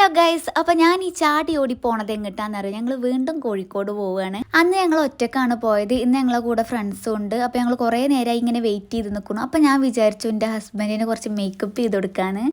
Hello guys അപ്പൊ ഞാൻ ഈ ചാടി ഓടി പോണത് എങ്ങിട്ടാന്നറിയാം ഞങ്ങൾ വീണ്ടും കോഴിക്കോട് പോവുകയാണ് അന്ന് ഞങ്ങൾ ഒറ്റക്കാണ് പോയത്. ഇന്ന് ഞങ്ങളെ കൂടെ ഫ്രണ്ട്സും ഉണ്ട്. അപ്പൊ ഞങ്ങൾ കുറേ നേരമായി ഇങ്ങനെ വെയിറ്റ് ചെയ്ത് നിൽക്കുന്നു അപ്പൊ ഞാൻ വിചാരിച്ചു എന്റെ ഹസ്ബൻഡിന് കുറച്ച് മേക്കപ്പ് ചെയ്ത് കൊടുക്കാന്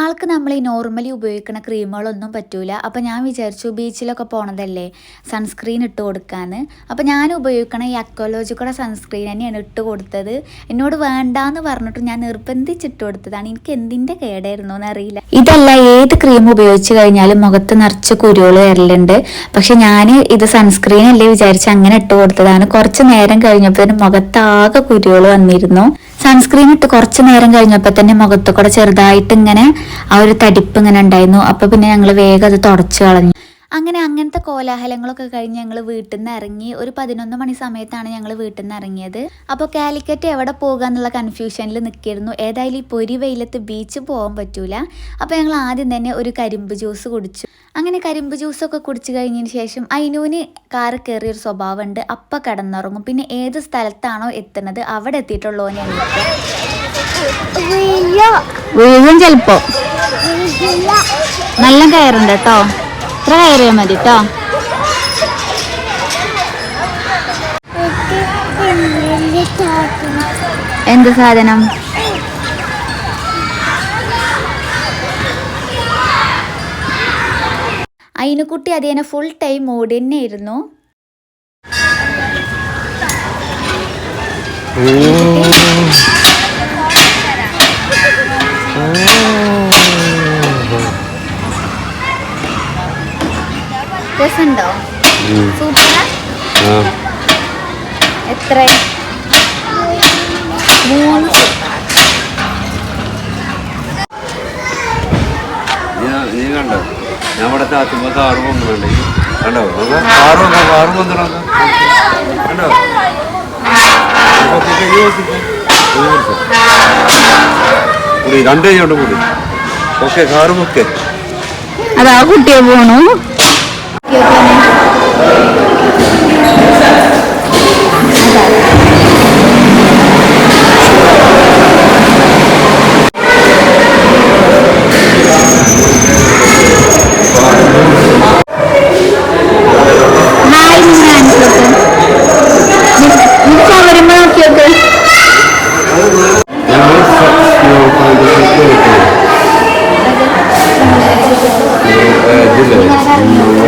ആൾക്ക് നമ്മൾ ഈ നോർമലി ഉപയോഗിക്കുന്ന ക്രീമുകളൊന്നും പറ്റൂല. അപ്പം ഞാൻ വിചാരിച്ചു ബീച്ചിലൊക്കെ പോണതല്ലേ? സൺസ്ക്രീൻ ഇട്ട് കൊടുക്കാന്ന്. അപ്പം ഞാൻ ഉപയോഗിക്കണ ഈ അക്വലോജിക്കുടെ സൺസ്ക്രീൻ തന്നെയാണ് ഇട്ട് കൊടുത്തത്. എന്നോട് വേണ്ടാന്ന് പറഞ്ഞിട്ട് ഞാൻ നിർബന്ധിച്ചിട്ട് കൊടുത്തതാണ്. എനിക്ക് എന്തിന്റെ കേടായിരുന്നു എന്നറിയില്ല. ഇതല്ല ഏത് ക്രീം ഉപയോഗിച്ച് കഴിഞ്ഞാലും മുഖത്ത് നിറച്ച് കുരുകൾ വരലുണ്ട്. പക്ഷെ ഞാൻ ഇത് സൺസ്ക്രീൻ അല്ലേ വിചാരിച്ച് അങ്ങനെ ഇട്ട് കൊടുത്തതാണ്. കുറച്ച് നേരം കഴിഞ്ഞപ്പോഴത്തേനും മുഖത്താകെ കുരുകൾ വന്നിരുന്നു. സൺസ്ക്രീൻ ഇട്ട് കുറച്ച് നേരം കഴിഞ്ഞപ്പോൾ തന്നെ മുഖത്ത് കൂടെ ചെറുതായിട്ട് ഇങ്ങനെ ആ ഒരു തടിപ്പ് ഇങ്ങനെ ഉണ്ടായിരുന്നു. അപ്പോൾ പിന്നെ ഞങ്ങൾ വേഗം അത് തുടച്ചു കളഞ്ഞു. അങ്ങനെ അങ്ങനത്തെ കോലാഹലങ്ങളൊക്കെ കഴിഞ്ഞ് ഞങ്ങൾ വീട്ടിൽ നിന്ന് ഇറങ്ങി ഒരു പതിനൊന്ന് മണി സമയത്താണ് ഞങ്ങൾ വീട്ടിൽ നിന്ന് ഇറങ്ങിയത് അപ്പോൾ കാലിക്കറ്റ് എവിടെ പോകുക എന്നുള്ള കൺഫ്യൂഷനിൽ നിൽക്കിയിരുന്നു ഏതായാലും ഈ പൊരി വെയിലത്ത് ബീച്ച് പോകാൻ പറ്റൂല. അപ്പോൾ ഞങ്ങൾ ആദ്യം തന്നെ ഒരു കരിമ്പ് ജ്യൂസ് കുടിച്ചു. അങ്ങനെ കരിമ്പ് ജ്യൂസൊക്കെ കുടിച്ചു കഴിഞ്ഞതിന് ശേഷം അയിനൂന് കാറ് കയറിയൊരു സ്വഭാവമുണ്ട് അപ്പം കിടന്നുറങ്ങും. പിന്നെ ഏത് സ്ഥലത്താണോ എത്തുന്നത് അവിടെ എത്തിയിട്ടുള്ളൂനെ വീഴും ചിലപ്പോ. നല്ല കയറുണ്ട് കേട്ടോ ഇത്ര കയറിയാൽ മതി കേട്ടോ എന്ത് സാധനം? അയിനുക്കുട്ടി അതിനെ ഫുൾ ടൈം ഓടി തന്നെയായിരുന്നു രസമുണ്ടോ സൂപ്പറാ. എത്ര മൂന്ന് നീ- കണ്ടോ? ഞാൻ ഇവിടെ ചാത്തുമ്പോ കാറ് പൊങ്ങുന്നുണ്ട് കണ്ടോ. കാറ് വന്നോ, കാറ് കണ്ടോ. കൂടി രണ്ട് കൈ കൂടി. ഓക്കെ കാറ് പൊക്കെ. അതാ കുട്ടിയെ പോണു.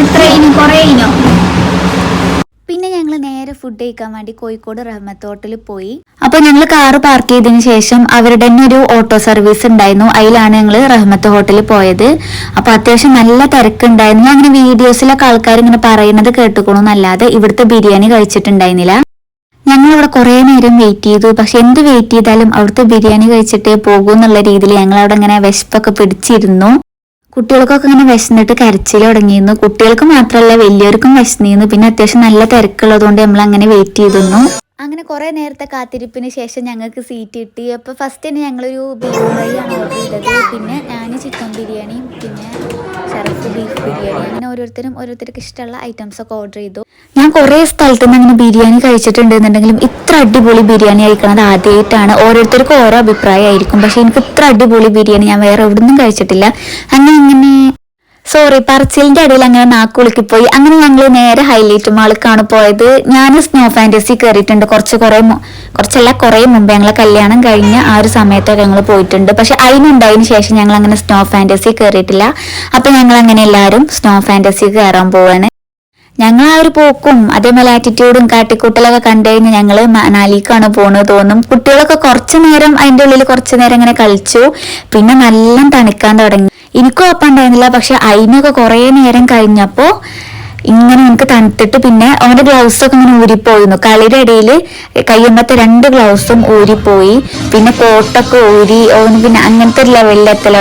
എത്ര ഇനി കുറേ ഇനോ പിന്നെ ഞങ്ങൾ നേരെ ഫുഡ് കഴിക്കാൻ വേണ്ടി കോഴിക്കോട് റഹ്മത്ത് ഹോട്ടലിൽ പോയി. അപ്പോൾ ഞങ്ങൾ കാറ് പാർക്ക് ചെയ്തതിനു ശേഷം അവരുടെ തന്നെ ഒരു ഓട്ടോ സർവീസ് ഉണ്ടായിരുന്നു. അതിലാണ് ഞങ്ങൾ റഹ്മത്ത് ഹോട്ടലിൽ പോയത്. അപ്പോൾ അത്യാവശ്യം നല്ല തിരക്കുണ്ടായിരുന്നു. അങ്ങനെ വീഡിയോസിലൊക്കെ ആൾക്കാർ ഇങ്ങനെ പറയുന്നത് കേട്ടുക്കണമെന്നല്ലാതെ ഇവിടുത്തെ ബിരിയാണി കഴിച്ചിട്ടുണ്ടായിരുന്നില്ല. ഞങ്ങൾ അവിടെ കുറേ നേരം വെയിറ്റ് ചെയ്തു. പക്ഷെ എന്ത് വെയിറ്റ് ചെയ്താലും അവിടുത്തെ ബിരിയാണി കഴിച്ചിട്ടേ പോകൂ എന്നുള്ള രീതിയിൽ ഞങ്ങൾ അവിടെ ഇങ്ങനെ വിശപ്പൊക്കെ പിടിച്ചിരുന്നു. കുട്ടികൾക്കൊക്കെ ഇങ്ങനെ വിശന്നിട്ട് കരച്ചിൽ തുടങ്ങിയിരുന്നു. കുട്ടികൾക്ക് മാത്രമല്ല വലിയവർക്കും വിശന്നിരുന്നു. പിന്നെ അത്യാവശ്യം നല്ല തിരക്കുള്ളതുകൊണ്ട് നമ്മൾ അങ്ങനെ വെയിറ്റ് ചെയ്തിരുന്നു. അങ്ങനെ കുറേ നേരത്തെ കാത്തിരിപ്പിന് ശേഷം ഞങ്ങൾക്ക് സീറ്റ് കിട്ടി. അപ്പോൾ ഫസ്റ്റ് തന്നെ ഞങ്ങളൊരു ബീഫ് ഫ്രൈ ആണ് ഓർഡർ ചെയ്തത്. പിന്നെ ഞാൻ ചിക്കൻ ബിരിയാണിയും പിന്നെ ഷറഫ് ബീഫ് ബിരിയാണി. അങ്ങനെ ഓരോരുത്തരും ഓരോരുത്തർക്ക് ഇഷ്ടമുള്ള ഐറ്റംസ് ഒക്കെ ഓർഡർ ചെയ്തു. ഞാൻ കുറേ സ്ഥലത്ത് നിന്ന് അങ്ങനെ ബിരിയാണി കഴിച്ചിട്ടുണ്ടെന്നുണ്ടെങ്കിലും ഇത്ര അടിപൊളി ബിരിയാണി കഴിക്കണത് ആദ്യമായിട്ടാണ് ഓരോരുത്തർക്കും ഓരോ അഭിപ്രായമായിരിക്കും. പക്ഷേ എനിക്ക് ഇത്ര അടിപൊളി ബിരിയാണി ഞാൻ വേറെ എവിടെ നിന്നും കഴിച്ചിട്ടില്ല. അങ്ങനെ ഇങ്ങനെ സോറി പറച്ചിലിന്റെ അടിയിൽ അങ്ങനെ നാക്കുളിക്ക് പോയി അങ്ങനെ ഞങ്ങൾ നേരെ ഹൈലൈറ്റ് മാളിക്കാണ് പോയത്. ഞാൻ സ്നോ ഫാന്റസി കയറിയിട്ടുണ്ട് കുറച്ച് കുറേ കുറച്ചല്ല കുറേ മുമ്പ് ഞങ്ങളെ കല്യാണം കഴിഞ്ഞ ആ ഒരു സമയത്തൊക്കെ ഞങ്ങൾ പോയിട്ടുണ്ട്. പക്ഷെ അതിനുണ്ടായതിന് ശേഷം ഞങ്ങൾ അങ്ങനെ സ്നോ ഫാന്റസി കയറിയിട്ടില്ല അപ്പൊ ഞങ്ങൾ അങ്ങനെ എല്ലാവരും സ്നോ ഫാന്റസി കയറാൻ പോവാണ്. ഞങ്ങൾ ആ ഒരു പോക്കും അതേപോലെ ആറ്റിറ്റ്യൂഡും കാട്ടിക്കൂട്ടലൊക്കെ കണ്ടു കഴിഞ്ഞ് ഞങ്ങൾ മനാലിക്കാണ് പോണത് തോന്നും. കുട്ടികളൊക്കെ കുറച്ചു നേരം അതിന്റെ ഉള്ളിൽ കുറച്ചു നേരം ഇങ്ങനെ കളിച്ചു. പിന്നെ നല്ല തണുക്കാൻ തുടങ്ങി. എനിക്കും അപ്പം ഉണ്ടായിരുന്നില്ല. പക്ഷെ അതിനൊക്കെ കുറേ നേരം കഴിഞ്ഞപ്പോൾ ഇങ്ങനെ എനിക്ക് തണുത്തിട്ട് പിന്നെ അവന്റെ ഗ്ലൗസ് ഒക്കെ ഇങ്ങനെ ഊരിപ്പോയിരുന്നു. കളിയുടെ ഇടയിൽ കയ്യുമ്പത്തെ രണ്ട് ഗ്ലൗസും ഊരിപ്പോയി. പിന്നെ കോട്ടൊക്കെ ഊരി പിന്നെ അങ്ങനത്തെ ഒരു ലെവലിൽ എത്തൽ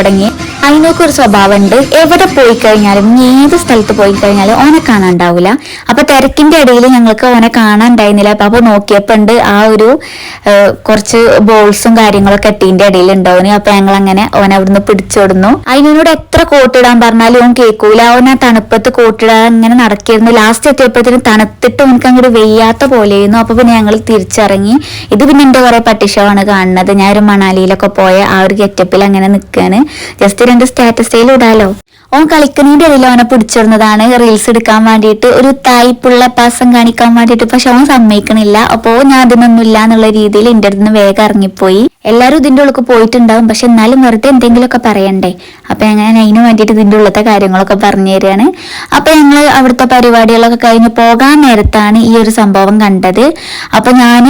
അതിനൊക്കെ ഒരു സ്വഭാവമുണ്ട്. എവിടെ പോയി കഴിഞ്ഞാലും ഏത് സ്ഥലത്ത് പോയി കഴിഞ്ഞാലും ഓനെ കാണാൻ ഉണ്ടാവില്ല അപ്പൊ തിരക്കിന്റെ ഇടയിൽ ഞങ്ങൾക്ക് ഓനെ കാണാണ്ടായിരുന്നില്ല. അപ്പൊ അപ്പൊ നോക്കിയപ്പോ ഉണ്ട് ആ ഒരു കുറച്ച് ബോൾസും കാര്യങ്ങളൊക്കെ എട്ടീന്റെ ഇടയിൽ ഉണ്ടാവുന്നു അപ്പൊ ഞങ്ങൾ അങ്ങനെ ഓനെ അവിടുന്ന് പിടിച്ചോടുന്നു. അതിനോട് എത്ര കോട്ടിടാൻ പറഞ്ഞാലും ഓൻ കേൾക്കൂല. ഓൻ ആ തണുപ്പത്ത് കോട്ടിടാൻ ഇങ്ങനെ നടക്കിയിരുന്നു. ലാസ്റ്റ് എത്തിയപ്പോഴത്തേനും തണുത്തിട്ട് ഓനക്ക് അങ്ങോട്ട് വെയ്യാത്ത പോലെയായിരുന്നു. അപ്പൊ പിന്നെ ഞങ്ങൾ തിരിച്ചിറങ്ങി. ഇത് പിന്നെ എന്റെ കുറെ പട്ടിഷമാണ് കാണുന്നത്. ഞാൻ ഒരു മണാലിയിലൊക്കെ പോയ ആ ഒരു ഗെറ്റപ്പിൽ അങ്ങനെ നിൽക്കാണ് ജസ്റ്റ് രണ്ട് സ്റ്റാറ്റസിൽ ഇടാലോ? ഓൻ കളിക്കുന്നതിന്റെ ഇടയിൽ ഓനെ പിടിച്ചിരുന്നതാണ് റീൽസ് എടുക്കാൻ വേണ്ടിയിട്ട് ഒരു തായ്പുള്ള പാസം കാണിക്കാൻ വേണ്ടിയിട്ട്. പക്ഷെ ഓൻ സമ്മതിക്കണില്ല. അപ്പോ ഞാൻ അതിനൊന്നുമില്ല എന്നുള്ള രീതിയിൽ എന്റെ അടുത്ത് നിന്ന് വേഗം ഇറങ്ങിപ്പോയി. എല്ലാരും ഇതിന്റെ ഉള്ളിൽ പോയിട്ടുണ്ടാവും. പക്ഷെ എന്നാലും വെറുതെ എന്തെങ്കിലുമൊക്കെ പറയണ്ടേ? അപ്പൊ ഞാൻ അതിന് വേണ്ടിയിട്ട് ഇതിന്റെ ഉള്ളത്തെ കാര്യങ്ങളൊക്കെ പറഞ്ഞു തരികയാണ് അപ്പൊ ഞങ്ങൾ അവിടുത്തെ പരിപാടികളൊക്കെ കഴിഞ്ഞ് പോകാൻ നേരത്താണ് ഈ ഒരു സംഭവം കണ്ടത്. അപ്പൊ ഞാൻ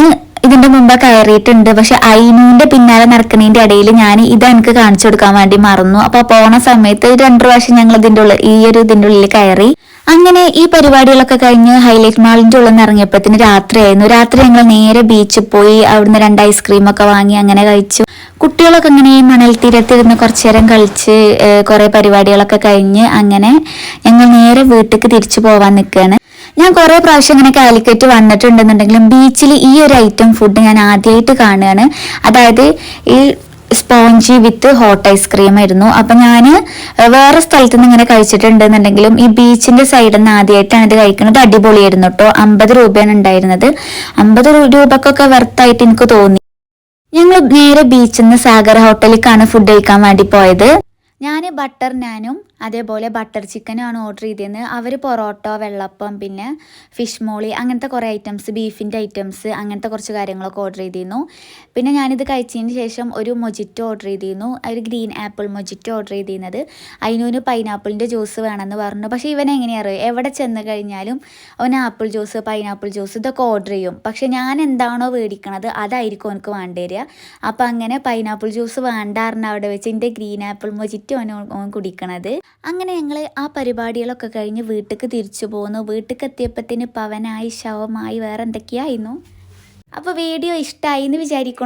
ഇതിന്റെ മുമ്പ് കയറിയിട്ടുണ്ട്. പക്ഷെ അയിനുവിന്റെ പിന്നാലെ നടക്കുന്നതിന്റെ ഇടയിൽ ഞാൻ ഇത് എനിക്ക് കാണിച്ചു കൊടുക്കാൻ വേണ്ടി മറന്നു. അപ്പൊ പോണ സമയത്ത് രണ്ടു പ്രാവശ്യം ഞങ്ങൾ ഇതിന്റെ ഉള്ളിൽ ഈ ഒരു ഇതിന്റെ ഉള്ളിൽ കയറി. അങ്ങനെ ഈ പരിപാടികളൊക്കെ കഴിഞ്ഞ് ഹൈലൈറ്റ് മാളിന്റെ ഉള്ളിൽ നിന്ന് ഇറങ്ങിയപ്പോഴത്തിന് രാത്രിയായിരുന്നു. രാത്രി ഞങ്ങൾ നേരെ ബീച്ചിൽ പോയി അവിടുന്ന് രണ്ട് ഐസ്ക്രീം ഒക്കെ വാങ്ങി അങ്ങനെ കഴിച്ചു. കുട്ടികളൊക്കെ അങ്ങനെ മണൽ തീരത്തിരുന്ന് കുറച്ചു നേരം കളിച്ച് കുറെ പരിപാടികളൊക്കെ കഴിഞ്ഞ് അങ്ങനെ ഞങ്ങൾ നേരെ വീട്ടിലേക്ക് തിരിച്ചു പോവാൻ നിൽക്കുകയാണ് ഞാൻ കുറെ പ്രാവശ്യം ഇങ്ങനെ കാലിക്കറ്റ് വന്നിട്ടുണ്ടെന്നുണ്ടെങ്കിലും ബീച്ചിൽ ഈ ഒരു ഐറ്റം ഫുഡ് ഞാൻ ആദ്യമായിട്ട് കാണുകയാണ്. അതായത് ഈ സ്പോഞ്ചി വിത്ത് ഹോട്ട് ഐസ്ക്രീം ആയിരുന്നു. അപ്പൊ ഞാൻ വേറെ സ്ഥലത്ത് നിന്ന് ഇങ്ങനെ കഴിച്ചിട്ടുണ്ടെന്നുണ്ടെങ്കിലും ഈ ബീച്ചിന്റെ സൈഡിൽ നിന്ന് ആദ്യമായിട്ടാണ് ഇത് കഴിക്കുന്നത്. അടിപൊളിയായിരുന്നു കേട്ടോ അമ്പത് രൂപയാണ് ഉണ്ടായിരുന്നത്. അമ്പത് രൂപക്കൊക്കെ വെർത്തായിട്ട് എനിക്ക് തോന്നി. ഞങ്ങൾ നേരെ ബീച്ചിൽ നിന്ന് സാഗർ ഹോട്ടലിലേക്കാണ് ഫുഡ് കഴിക്കാൻ വേണ്ടി പോയത്. ഞാൻ ബട്ടർ നാനും അതേപോലെ ബട്ടർ ചിക്കനാണ് ഓർഡർ ചെയ്തിരുന്നത് അവർ പൊറോട്ട വെള്ളപ്പം പിന്നെ ഫിഷ് മോളി അങ്ങനത്തെ കുറേ ഐറ്റംസ് ബീഫിന്റെ ഐറ്റംസ് അങ്ങനത്തെ കുറച്ച് കാര്യങ്ങളൊക്കെ ഓർഡർ ചെയ്തിരുന്നു പിന്നെ ഞാനിത് കഴിച്ചതിന് ശേഷം ഒരു മൊജിറ്റോ ഓർഡർ ചെയ്തിരുന്നു ഒരു ഗ്രീൻ ആപ്പിൾ മൊജിറ്റോ ഓർഡർ ചെയ്തിരുന്നത് അതിനൊരു പൈനാപ്പിളിന്റെ ജ്യൂസ് വേണമെന്ന് പറഞ്ഞു പക്ഷേ ഇവൻ എങ്ങനെയാണ് എവിടെ ചെന്ന് കഴിഞ്ഞാലും അവൻ ആപ്പിൾ ജ്യൂസ് പൈനാപ്പിൾ ജ്യൂസ് ഇതൊക്കെ ഓർഡർ ചെയ്യും. പക്ഷേ ഞാൻ എന്താണോ മേടിക്കണത് അതായിരിക്കും എനിക്ക് വേണ്ടി വരിക. അപ്പം അങ്ങനെ പൈനാപ്പിൾ ജ്യൂസ് വേണ്ടാറിന് അവിടെ വെച്ച് എന്റെ ഗ്രീൻ ആപ്പിൾ മൊജിറ്റോ ഓൻ കുടിക്കണത്. അങ്ങനെ ഞങ്ങൾ ആ പരിപാടികളൊക്കെ കഴിഞ്ഞ് വീട്ടിലേക്ക് തിരിച്ചു പോന്നു. വീട്ടിലേക്ക് എത്തിയപ്പത്തിന് പവനായി ശവമായി വേറെ എന്തൊക്കെയായിരുന്നു? അപ്പോൾ വീഡിയോ ഇഷ്ടമായി എന്ന് വിചാരിക്കണം